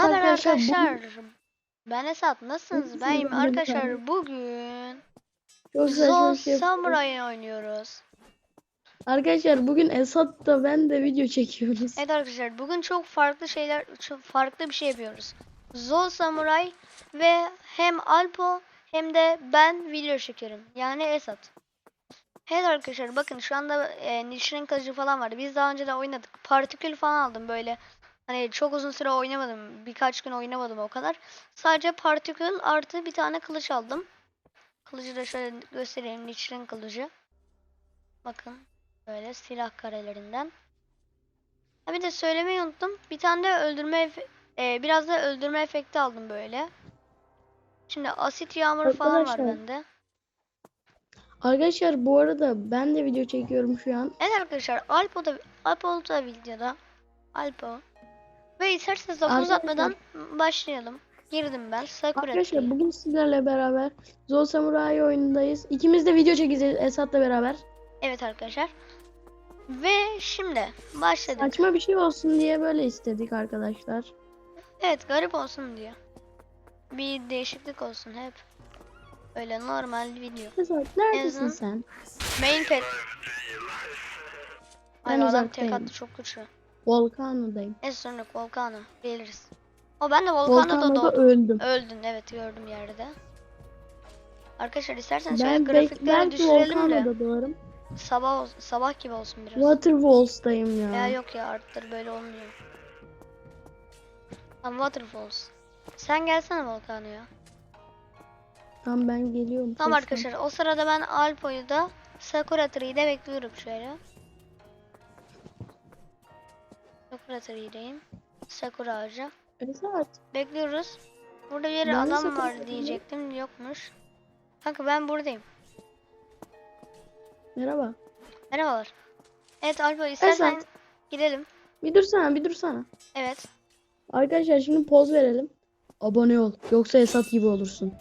Haber arkadaşlar, arkadaşlar? Ben Esat. Nasılsınız? Ben arkadaşlar bugün bir şey. Samurai oynuyoruz. Arkadaşlar bugün Esat da ben de video çekiyoruz. Evet arkadaşlar bugün çok farklı şeyler, çok farklı bir şey yapıyoruz. Zol Samurai ve hem Alpo hem de ben video çekiyorum. Yani Esat. Evet arkadaşlar bakın şu anda e, Nişrin kılıcı falan vardı. Biz daha önce de oynadık. Partikül falan aldım böyle. Hani çok uzun süre oynamadım. Birkaç gün oynamadım o kadar. Sadece partikül artı bir tane kılıç aldım. Kılıcı da şöyle göstereyim. Nişrin kılıcı. Bakın. Böyle silah karelerinden. Ha bir de söylemeyi unuttum. Bir tane de öldürme e, biraz da öldürme efekti aldım böyle. Şimdi asit yağmuru falan var bende. Arkadaşlar bu arada ben de video çekiyorum şu an. Evet arkadaşlar Alpo da Alpo da videoda. Alpo. Ve isterseniz lafı Arkadaşlar- uzatmadan başlayalım. Girdim ben. Sakura Arkadaşlar bugün sizlerle beraber Zol Samurai oyunundayız. İkimiz de video çekeceğiz Esat'la beraber. Evet arkadaşlar. Ve şimdi başladık. Saçma bir şey olsun diye böyle istedik arkadaşlar. Evet garip olsun diye. Bir değişiklik olsun hep. Öyle normal video. Esat neredesin sen? Main pet. Ben Ay adam tek uzaktayım. attı çok güçlü. Volkanodayım. En sonra Volkan'a geliriz. O ben de Volkan'da da Volkano'da doğdum. öldüm. Öldün evet gördüm yerde. Arkadaşlar isterseniz şöyle Ben bek- grafikleri düşürelim de Volcano'da doğarım. sabah sabah gibi olsun biraz. Waterfalls'tayım ya. Ya yok ya arttır böyle olmuyor. Tamam Waterfalls. Sen gelsene Volkan'a Tamam ben geliyorum. Tamam arkadaşlar o sırada ben Alpo'yu da Sakura Tree'de bekliyorum şöyle. Sakura Tree'deyim. Sakura ağacı. Esat. Bekliyoruz. Burada bir Ben de adam var Tree'deyim. diyecektim yokmuş. Kanka ben buradayım. Merhaba. Merhabalar. Evet Alpo istersen Esat. gidelim. Bir dursana bir dursana. Evet. Arkadaşlar şimdi poz verelim. Abone ol yoksa Esat gibi olursun.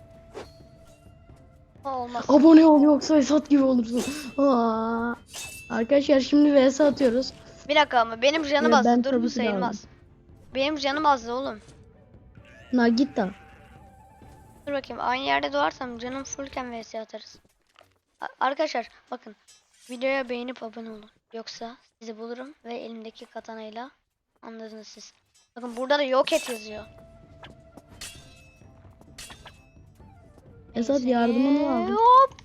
Olmaz. Abone ol yoksa Esat gibi olursun. Aa. Arkadaşlar şimdi vs atıyoruz. Bir dakika ama benim canım Ya azdı. ben Dur bu ki de sayılmaz. Benim canım azdı oğlum. Na git da. Dur bakayım aynı yerde doğarsam canım fullken vs atarız. A- Arkadaşlar bakın videoya beğenip abone olun. Yoksa sizi bulurum ve elimdeki katanayla anladınız siz. Bakın burada da yok et yazıyor. Esat Neyse, yardımını aldım. Hop.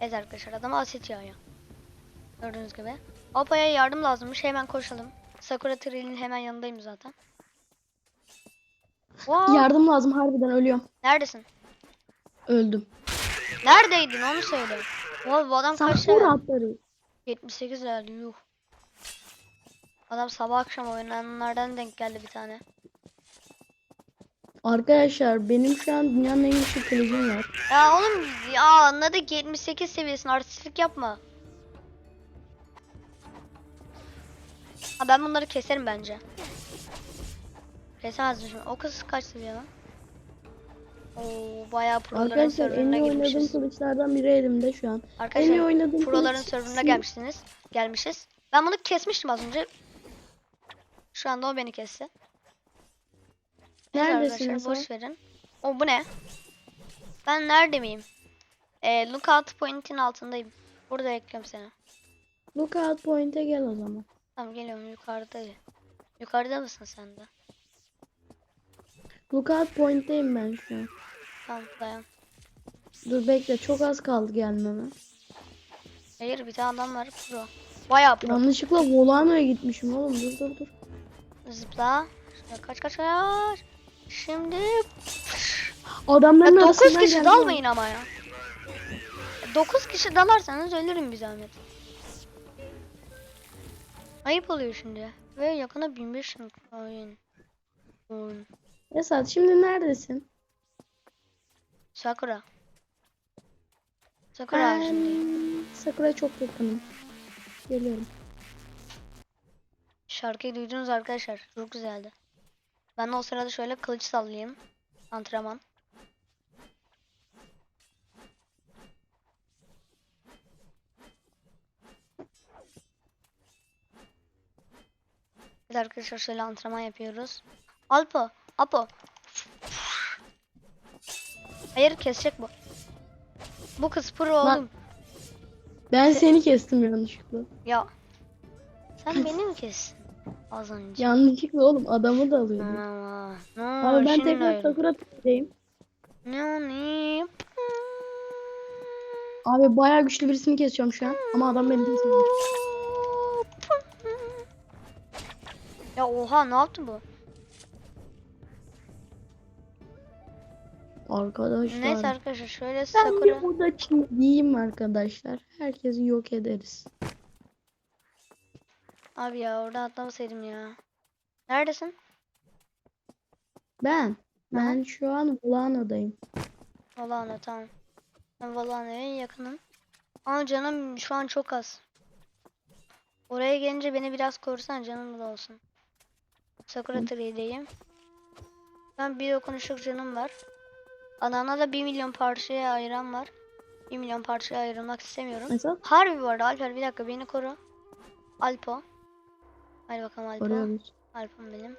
Evet arkadaşlar adama asit yağıyor. Gördüğünüz gibi. Apa'ya yardım lazımmış hemen koşalım. Sakura Tree'nin hemen yanındayım zaten. Wow. Yardım lazım harbiden ölüyorum. Neredesin? Öldüm. Neredeydin onu söyle. Oğlum bu adam kaç Sakura level? atları. 78 level yuh. Adam sabah akşam oynayanlardan denk geldi bir tane. Arkadaşlar benim şu an dünyanın en güçlü kılıcım var. Ya oğlum ya anladık 78 seviyesini artistlik yapma. Ha ben bunları keserim bence. Kesemezdim. O kız kaç seviye lan? Oo bayağı proların Arkadaşlar en serverına iyi oynadığım girmişiz. kılıçlardan biri elimde şu an. En iyi Arkadaşlar oynadığım proların kılıç serverına gelmişsiniz. Gelmişiz. Ben bunu kesmiştim az önce. Şu anda o beni kesti. Neyse Neredesin arkadaşlar boş verin. O bu ne? Ben nerede miyim? Ee, lookout point'in altındayım. Burada bekliyorum seni. Lookout point'e gel o zaman. Tamam geliyorum yukarıda. Yukarıda mısın sen de? Lookout point'teyim ben şu an. Tamam dayan. Dur bekle çok az kaldı gelmeme. Hayır bir tane adam var pro. Bayağı pro. Yanlışlıkla Volano'ya gitmişim oğlum dur dur dur. Zıpla. Şöyle kaç kaç kaç. Şimdi Adamların ya 9 arasından kişi dalmayın ama ya. 9 kişi dalarsanız ölürüm bir zahmet. Ayıp oluyor şimdi. Ve yakına 1500 coin. Coin. Esat şimdi neredesin? Sakura. Sakura ağacındayım. Ben Sakura çok yakınım. Geliyorum. Şarkıyı duydunuz arkadaşlar. Çok güzeldi. Ben de o sırada şöyle kılıç sallayayım. Antrenman. De arkadaşlar şöyle antrenman yapıyoruz. Alpo, Apo. Hayır kesecek bu. Bu kız pro Lan. oğlum. Ben seni kestim yanlışlıkla. Ya. Sen beni mi kestin? Az önce. Yanlışlıkla oğlum adamı da alıyordum. Aa, ne Abi ben tekrar. Sakura Türk'teyim. Ne ne? Abi bayağı güçlü birisini kesiyorum şu an. Ama adam beni kesiyor. Ya oha ne yaptı bu? Arkadaşlar. Neyse arkadaşlar şöyle ben Sakura. bir oda diyeyim arkadaşlar. Herkesi yok ederiz. Abi ya orada atlamasaydım ya. Neredesin? Ben. Ben şu an Volano'dayım. Valana tamam. Ben Valana'ya yakınım. Ama canım şu an çok az. Oraya gelince beni biraz korusan canım da olsun. Sakura Tree'deyim. Ben bir dokunuşluk canım var. Adana da 1 milyon parçaya ayıran var. 1 milyon parçaya ayrılmak istemiyorum. Mesela Harbi bu arada Alper bir dakika beni koru. Alpo. Hadi bakalım Alpo. koruyoruz. Alpom benim.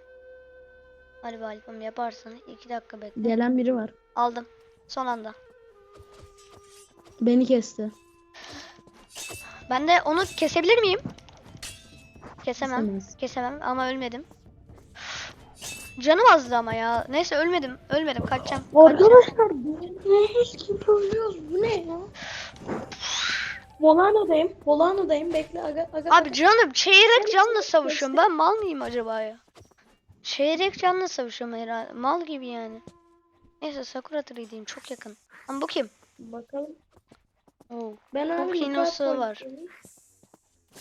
Hadi be Alpom yaparsın. 2 dakika bekle. Gelen biri var. Aldım. Son anda. Beni kesti. Ben de onu kesebilir miyim? Kesemem. Kesemeyiz. Kesemem ama ölmedim. Canım azdı ama ya. Neyse ölmedim. Ölmedim. Kaçacağım. Arkadaşlar ne hiç kim ölüyoruz? Bu ne ya? Volano'dayım. Volano'dayım. Bekle aga aga. Abi canım çeyrek canla savaşıyorum. Ben mal mıyım acaba ya? Çeyrek canla savaşıyorum herhalde. Mal gibi yani. Neyse Sakura Tree'deyim. Çok yakın. Ama bu kim? Bakalım. Oo. Ben hinosu yukarı var.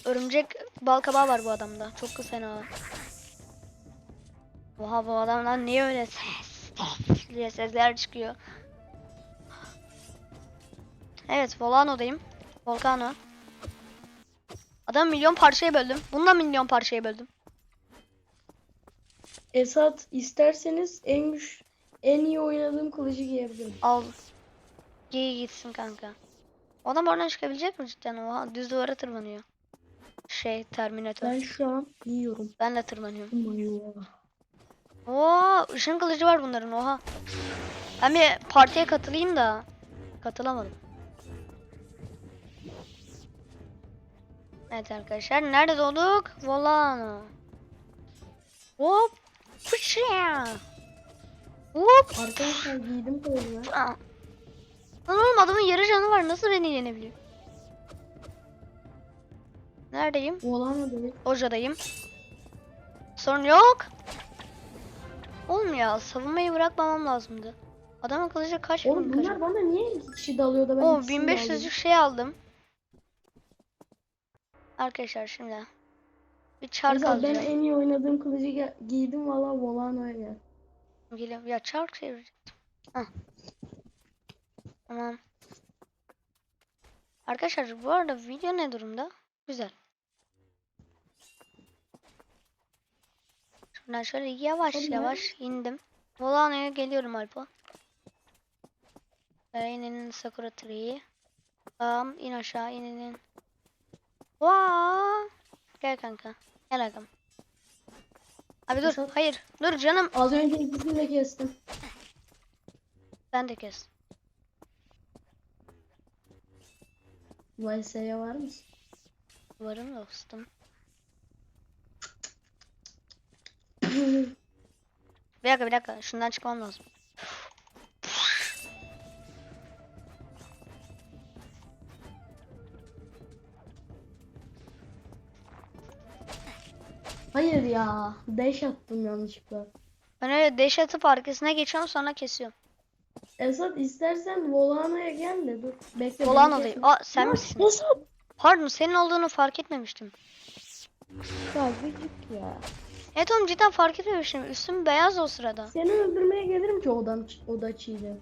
Örümcek balkabağı var bu adamda. Çok fena. Oha bu adamdan niye öyle ses diye sesler çıkıyor. Evet Volano'dayım. Volcano. Adam milyon parçaya böldüm. Bundan milyon parçaya böldüm. Esat isterseniz en güç en iyi oynadığım kılıcı giyebilirim. Al. Giy gitsin kanka. O adam oradan çıkabilecek mi cidden? Oha düz duvara tırmanıyor. Şey Terminator. Ben Ben, şu an giyiyorum. de tırmanıyorum. Oo, ışın kılıcı var bunların oha. Ben bir partiye katılayım da katılamadım. Evet arkadaşlar nerede doğduk? Volano. Hop. Fışya. Hop. Arkadaşlar giydim kılıcı. Lan oğlum adamın yarı canı var nasıl beni yenebiliyor? Neredeyim? Volano'dayım. Hocadayım. Sorun yok. Oğlum ya savunmayı bırakmamam lazımdı. Adamın kılıcı kaç Oğlum bin kaç? bunlar bana niye iki kişi dalıyor da ben Oo ikisini de 1500'lük alayım? şey aldım. Arkadaşlar şimdi bir çark ben alacağım. en iyi oynadığım kılıcı giydim valla Volano'ya gel. Geliyorum. Ya çark çevirecektim. Hah. Tamam. Arkadaşlar bu arada video ne durumda? Güzel. Şuradan şöyle yavaş Oğlum yavaş indim. Volano'ya geliyorum Alpo. Ee, inenin Sakura Tree'yi. Tamam in aşağı in in in. Vaa! Gel kanka. Gel agam. Abi dur. Hayır. Dur canım. Az önce ikisini de kestim. Ben de kes. Vayse'ye var mısın? Varım dostum. Bir dakika bir dakika. Şundan çıkmam lazım. Hayır ya. Dash attım yanlışlıkla. Ben öyle deş atıp arkasına geçiyorum sonra kesiyorum. Esat istersen Volano'ya gel de dur. Bekle. Volano'dayım. kesme. Aa sen Ya, misin? Esat. Pardon senin olduğunu fark etmemiştim. Ya gıcık ya. Evet oğlum cidden fark etmemiştim. Üstüm beyaz o sırada. Seni öldürmeye gelirim ki odan odaçıyla.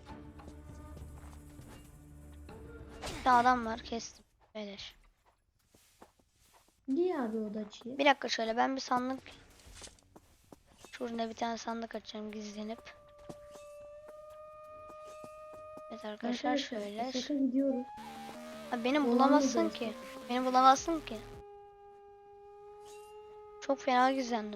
Bir tane adam var kestim. Beleş. Niye abi odaçıyı? Bir dakika şöyle ben bir sandık Şurada bir tane sandık açacağım gizlenip. Evet arkadaşlar şöyle. Esat'a gidiyoruz. Ha, beni Olan bulamazsın ki. Beni bulamazsın ki. Çok fena gizlendim.